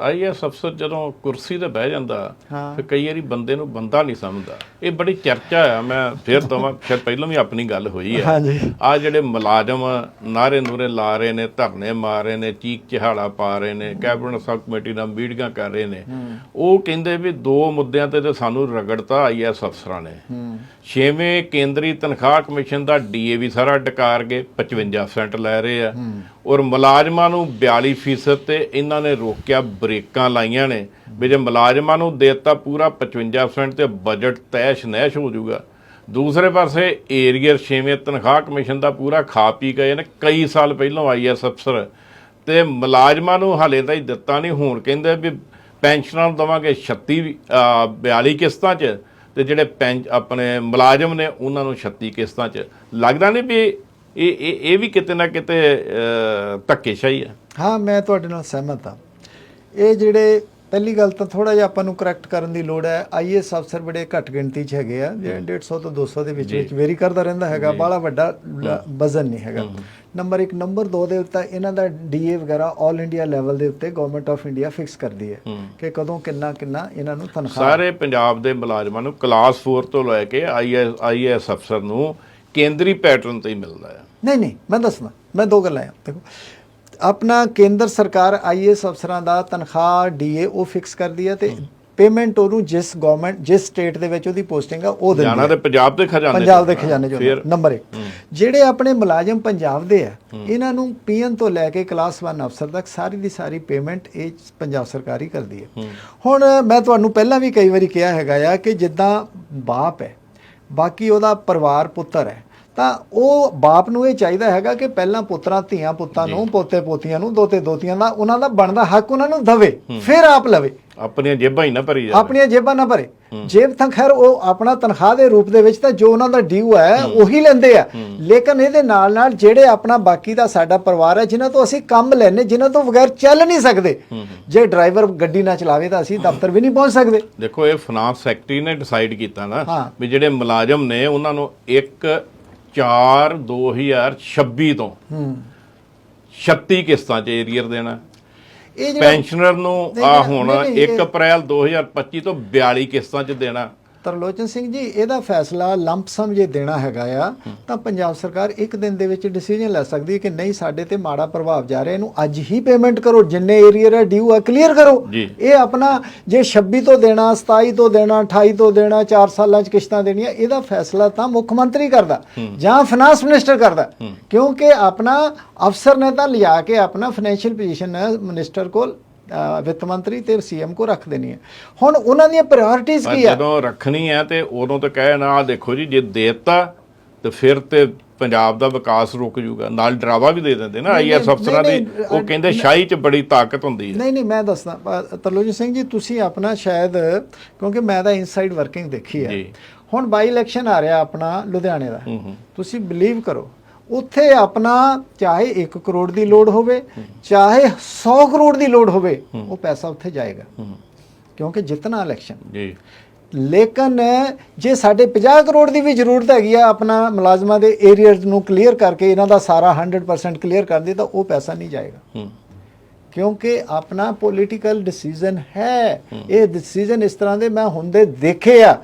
Is ਅਫਸਰ ਜਦੋਂ ਕੁਰਸੀ ਤੇ ਬਹਿ ਜਾਂਦਾ। ਫਿਰ ਕਈ ਵਾਰੀ ਬੰਦੇ ਨੂੰ ਬੰਦਾ ਨਹੀਂ ਸਮਝਦਾ। ਇਹ ਬੜੀ ਚਰਚਾ ਆ ਮੈਂ ਫਿਰ ਦਵਾਂ ਸ਼ਾਇਦ ਪਹਿਲਾਂ ਵੀ ਆਪਣੀ ਗੱਲ ਹੋਈ ਹੈ ਆ ਜਿਹੜੇ ਮੁਲਾਜ਼ਮ ਨਾਰੇ ਨੂਰੇ ਲਾ ਰਹੇ ਨੇ ਧਰਨੇ ਮਾਰ ਰਹੇ ਨੇ ਚੀਕ ਚਿਹਾੜਾ ਪਾ ਰਹੇ ਨੇ ਕੈਬਨਿਟ ਸਬ ਕਮੇਟੀ ਨਾਲ ਮੀਟਿੰਗਾਂ ਕਰ ਰਹੇ ਨੇ। ਉਹ ਕਹਿੰਦੇ ਵੀ ਦੋ ਮੁੱਦਿਆਂ ਤੇ ਤੇ ਸਾਨੂੰ ਰਗੜਤਾ ਆਈਐਸ ਅਫਸਰਾਂ ਨੇ। ਛੇਵੇਂ ਕੇਂਦਰੀ ਤਨਖਾਹ ਕਮਿਸ਼ਨ ਦਾ ਡੀਏਵੀ ਸਾਰਾ ਡਕਾਰ ਗਏ 55% ਲੈ ਰਹੇ ਆ। ਔਰ ਮੁਲਾਜ਼ਮਾਂ ਨੂੰ 42% ਤੇ ਇਹਨਾਂ ਨੇ ਰੋਕਿਆ ਬ੍ਰੇਕਾਂ ਲਾਈਆਂ ਨੇ। ਵੀ ਜੇ ਮੁਲਾਜ਼ਮਾਂ ਨੂੰ ਦੇਤਾ ਪੂਰਾ 55% ਤੇ ਬਜਟ ਤੈਸ਼ ਨੈਸ਼ ਹੋ ਜਾਊਗਾ। ਦੂਸਰੇ ਪਾਸੇ ਏਰੀਅਰ ਛੇਵੇਂ ਤਨਖਾਹ ਕਮਿਸ਼ਨ ਦਾ ਪੂਰਾ ਖਾ ਪੀ ਗਏ ਨੇ। ਕਈ ਸਾਲ ਪਹਿਲਾਂ ਆਈਐਸ ਅਫਸਰ। ਤੇ ਮੁਲਾਜ਼ਮਾਂ ਨੂੰ ਹਾਲੇ ਤਾਂ ਹੀ ਦਿੱਤਾ ਨਹੀਂ। ਹੁਣ ਕਹਿੰਦੇ ਵੀ ਪੈਨਸ਼ਨਾਂ ਨੂੰ ਦਵਾਂਗੇ 36 ਅਹ, 42 ਕਿਸ਼ਤਾਂ 'ਚ। ਤੇ ਜਿਹੜੇ ਪੈਨ ਆਪਣੇ ਮੁਲਾਜ਼ਮ ਨੇ ਉਹਨਾਂ ਨੂੰ 36 ਕਿਸ਼ਤਾਂ 'ਚ। ਲੱਗਦਾ ਨਹੀਂ ਵੀ ਇਹ ਇਹ ਇਹ ਵੀ ਕਿਤੇ ਨਾ ਕਿਤੇ ਧੱਕੇਸ਼ਾਹੀ ਹੈ ਹਾਂ ਮੈਂ ਤੁਹਾਡੇ ਨਾਲ ਸਹਿਮਤ ਹਾਂ। ਇਹ ਜਿਹੜੇ ਪਹਿਲੀ ਗੱਲ ਤਾਂ ਥੋੜਾ ਜਿਹਾ ਆਪਾਂ ਨੂੰ ਕਰੈਕਟ ਕਰਨ ਦੀ ਲੋੜ ਹੈ। ਆਈਐਸ ਅਫਸਰ ਬੜੇ ਘੱਟ ਗਿਣਤੀ 'ਚ ਹੈਗੇ ਆ। ਜਿਹੜੇ 150 ਤੋਂ 200 ਦੇ ਵਿੱਚ ਵਿੱਚ ਵੇਰੀ ਕਰਦਾ ਰਹਿੰਦਾ ਹੈਗਾ। ਬਾਲਾ ਵੱਡਾ ਵਜ਼ਨ ਨਹੀਂ ਹੈਗਾ। ਨੰਬਰ 1 ਨੰਬਰ 2 ਦੇ ਉੱਤੇ ਇਹਨਾਂ ਦਾ ਡੀਏ ਵਗੈਰਾ 올 ਇੰਡੀਆ ਲੈਵਲ ਦੇ ਉੱਤੇ ਗਵਰਨਮੈਂਟ ਆਫ ਇੰਡੀਆ ਫਿਕਸ ਕਰਦੀ ਹੈ ਕਿ ਕਦੋਂ ਕਿੰਨਾ ਕਿੰਨਾ ਇਹਨਾਂ ਨੂੰ ਤਨਖਾਹ ਸਾਰੇ ਪੰਜਾਬ ਦੇ ਮੁਲਾਜ਼ਮਾਂ ਨੂੰ ਕਲਾਸ 4 ਤੋਂ ਲੈ ਕੇ ਆਈਐਸ ਆਈਐਸ ਅਫਸਰ ਨੂੰ ਕੇਂਦਰੀ ਪੈਟਰਨ ਤੇ ਹੀ ਮਿਲਦਾ ਹੈ। ਨਹੀਂ ਨਹੀਂ ਮੈਂ ਦੱਸਣਾ ਮੈਂ ਦੋ ਗੱਲਾਂ ਆ ਦੇਖੋ ਆਪਣਾ ਕੇਂਦਰ ਸਰਕਾਰ ਆਈਏਐਸ ਅਫਸਰਾਂ ਦਾ ਤਨਖਾਹ ਡੀਏ ਉਹ ਫਿਕਸ ਕਰਦੀ ਹੈ ਤੇ ਪੇਮੈਂਟ ਉਹਨੂੰ ਜਿਸ ਗਵਰਨਮੈਂਟ ਜਿਸ ਸਟੇਟ ਦੇ ਵਿੱਚ ਉਹਦੀ ਪੋਸਟਿੰਗ ਆ ਉਹ ਦਿੰਦੀ ਜਾਣਾ ਤੇ ਪੰਜਾਬ ਦੇ ਖਜ਼ਾਨੇ ਪੰਜਾਬ ਦੇ। ਖਜ਼ਾਨੇ ਚੋਂ ਨੰਬਰ 1 ਜਿਹੜੇ ਆਪਣੇ ਮੁਲਾਜ਼ਮ ਪੰਜਾਬ ਦੇ ਆ ਇਹਨਾਂ ਨੂੰ ਪੀਐਨ ਤੋਂ ਲੈ ਕੇ ਕਲਾਸ 1 ਅਫਸਰ ਤੱਕ ਸਾਰੀ ਦੀ ਸਾਰੀ ਪੇਮੈਂਟ ਇਹ ਪੰਜਾਬ ਸਰਕਾਰ ਹੀ ਕਰਦੀ ਹੈ। ਹੁਣ ਮੈਂ ਤੁਹਾਨੂੰ ਪਹਿਲਾਂ ਵੀ ਕਈ ਵਾਰੀ ਕਿਹਾ ਹੈਗਾ ਆ ਕਿ ਜਿੱਦਾਂ ਬਾਪ ਹੈ ਬਾਕੀ ਉਹਦਾ ਪਰਿਵਾਰ ਪੁੱਤਰ ਹੈ। ਤਾਂ ਉਹ ਬਾਪ ਨੂੰ ਇਹ ਚਾਹੀਦਾ ਹੈਗਾ ਕਿ ਪਹਿਲਾਂ ਪੁੱਤਰਾਂ ਧੀਆਂ ਪੁੱਤਾਂ ਨੂੰ ਪੋਤੇ ਪੋਤੀਆਂ ਨੂੰ ਦੋਤੇ ਦੋਤੀਆਂ ਦਾ ਉਹਨਾਂ ਦਾ ਬਣਦਾ ਹੱਕ ਉਹਨਾਂ ਨੂੰ ਦਵੇ ਫਿਰ ਆਪ ਲਵੇ। ਆਪਣੀਆਂ ਜੇਬਾਂ ਹੀ ਨਾ ਭਰੀ ਜਾਵੇ। ਆਪਣੀਆਂ ਜੇਬਾਂ ਨਾ ਭਰੇ। ਜੇਬ ਤਾਂ ਖੈਰ ਉਹ ਆਪਣਾ ਤਨਖਾਹ ਦੇ ਰੂਪ ਦੇ ਵਿੱਚ ਤਾਂ ਜੋ ਉਹਨਾਂ ਦਾ ਡਿਊ ਹੈ ਉਹੀ ਲੈਂਦੇ ਆ। ਲੇਕਿਨ ਇਹਦੇ ਨਾਲ ਨਾਲ ਜਿਹੜੇ ਆਪਣਾ ਬਾਕੀ ਦਾ ਸਾਡਾ ਪਰਿਵਾਰ ਹੈ ਜਿਨ੍ਹਾਂ ਤੋਂ ਅਸੀਂ ਕੰਮ ਲੈਨੇ ਜਿਨ੍ਹਾਂ ਤੋਂ ਬਗੈਰ ਚੱਲ ਨਹੀਂ ਸਕਦੇ। ਜੇ ਡਰਾਈਵਰ ਗੱਡੀ ਨਾ ਚਲਾਵੇ ਤਾਂ ਅਸੀਂ ਦਫ਼ਤਰ ਵੀ ਨਹੀਂ ਪਹੁੰਚ ਸਕਦੇ। ਦੇਖੋ ਇਹ ਫਾਈਨਾਂਸ ਸੈਕਟਰੀ ਨੇ ਡਿਸਾਈਡ ਕੀਤਾ ਨਾ। ਵੀ ਜਿਹੜੇ ਮੁਲਾਜ਼ਮ ਨੇ ਉਹਨਾਂ ਨੂੰ 1 4 2026 ਤੋਂ ਹੂੰ। 36 ਕਿਸ਼ਤਾਂ 'ਚ ਏਰੀਅਰ ਦੇਣਾ। ਇਹ ਜਿਹੜਾ ਪੈਨਸ਼ਨਰ ਨੂੰ ਆ ਹੁਣ ਨਹੀਂ, ਨਹੀਂ, 1 ਇਹ- ਅਪ੍ਰੈਲ 2025 ਤੋਂ 42 ਕਿਸ਼ਤਾਂ 'ਚ ਦੇਣਾ। ਤਰਲੋਚਨ ਸਿੰਘ ਜੀ ਇਹਦਾ ਫੈਸਲਾ ਲੰਪ ਸਮ ਜੇ ਦੇਣਾ ਹੈਗਾ ਆ ਤਾਂ ਪੰਜਾਬ ਸਰਕਾਰ ਇੱਕ ਦਿਨ ਦੇ ਵਿੱਚ ਡਿਸੀਜਨ ਲੈ ਸਕਦੀ ਹੈ ਕਿ ਨਹੀਂ ਸਾਡੇ ਤੇ ਮਾੜਾ ਪ੍ਰਭਾਵ ਜਾ ਰਿਹਾ ਇਹਨੂੰ ਅੱਜ ਹੀ ਪੇਮੈਂਟ ਕਰੋ ਜਿੰਨੇ ਏਰੀਆ ਦਾ ਡਿਊ ਆ ਕਲੀਅਰ ਕਰੋ। ਇਹ ਆਪਣਾ ਜੇ 26 ਤੋਂ ਦੇਣਾ 27 ਤੋਂ ਦੇਣਾ 28 ਤੋਂ ਦੇਣਾ 4 ਸਾਲਾਂ 'ਚ ਕਿਸ਼ਤਾਂ ਦੇਣੀਆਂ ਇਹਦਾ ਫੈਸਲਾ ਤਾਂ ਮੁੱਖ ਮੰਤਰੀ ਕਰਦਾ ਜਾਂ ਫਾਈਨਾਂਸ ਮਿਨਿਸਟਰ ਕਰਦਾ। ਕਿਉਂਕਿ ਆਪਣਾ ਅਫਸਰ ਨੇ ਤਾਂ ਲਿਆ ਕੇ ਆਪਣਾ ਫਾਈਨੈਂਸ਼ੀਅਲ ਪੋਜੀਸ਼ਨ ਮਿਨਿਸਟਰ ਕੋਲ ਵਿੱਤ ਮੰਤਰੀ ਤੇ ਸੀਐਮ ਕੋ ਰੱਖ ਦੇਣੀ ਹੈ। ਹੁਣ ਉਹਨਾਂ ਦੀਆਂ ਪ੍ਰਾਇੋਰਟੀਜ਼ ਪਰ ਕੀ ਆ? ਜਦੋਂ ਰੱਖਣੀ ਹੈ ਤੇ ਉਦੋਂ ਤਾਂ ਕਹਿਣਾ ਆ ਦੇਖੋ ਜੀ ਜੇ ਦੇਤਾ ਤੇ ਫਿਰ ਤੇ ਪੰਜਾਬ ਦਾ ਵਿਕਾਸ ਰੁਕ ਜੂਗਾ। ਨਾਲ ਡਰਾਵਾ ਵੀ ਦੇ ਦਿੰਦੇ ਨਾ ਆਈਐਸ ਅਫਸਰਾਂ ਦੀ। ਉਹ ਕਹਿੰਦੇ ਸ਼ਾਹੀ 'ਚ ਬੜੀ ਤਾਕਤ ਹੁੰਦੀ ਹੈ। ਨਹੀਂ ਨਹੀਂ ਮੈਂ ਦੱਸਦਾ। ਅ, ਤਰਲੋਚਨ ਸਿੰਘ ਜੀ ਤੁਸੀਂ ਆਪਣਾ ਸ਼ਾਇਦ ਕਿਉਂਕਿ ਮੈਂ ਤਾਂ ਇਨਸਾਈਡ ਵਰਕਿੰਗ ਦੇਖੀ ਹੈ। ਹੁਣ ਬਾਈ ਇਲੈਕਸ਼ਨ ਆ ਰਿਹਾ ਆਪਣਾ ਲੁਧਿਆਣੇ ਦਾ। ਤੁਸੀਂ ਬਲੀਵ ਕਰੋ। ਉੱਥੇ ਆਪਣਾ ਚਾਹੇ 1 ਕਰੋੜ ਦੀ ਲੋਡ ਹੋਵੇ ਚਾਹੇ 100 ਕਰੋੜ ਦੀ ਲੋਡ ਹੋਵੇ ਉਹ ਪੈਸਾ ਉੱਥੇ ਜਾਏਗਾ। ਕਿਉਂਕਿ ਜਿੱਤਣਾ ਇਲੈਕਸ਼ਨ ਜੀ। ਲੇਕਿਨ ਜੇ ਸਾਡੇ 50 ਕਰੋੜ ਦੀ ਵੀ ਜ਼ਰੂਰਤ ਹੈਗੀ ਆ ਆਪਣਾ ਮੁਲਾਜ਼ਮਾਂ ਦੇ ਏਰੀਅਰਸ ਨੂੰ ਕਲੀਅਰ ਕਰਕੇ ਇਹਨਾਂ ਦਾ ਸਾਰਾ 100% ਕਲੀਅਰ ਕਰ ਦੇ ਤਾਂ ਉਹ ਪੈਸਾ ਨਹੀਂ ਜਾਏਗਾ। ਕਿਉਂਕਿ ਆਪਣਾ ਪੋਲੀਟੀਕਲ ਡਿਸੀਜਨ ਹੈ। ਇਹ ਡਿਸੀਜਨ ਇਸ ਤਰ੍ਹਾਂ ਦੇ ਮੈਂ ਹੁੰਦੇ ਦੇਖੇ ਆ।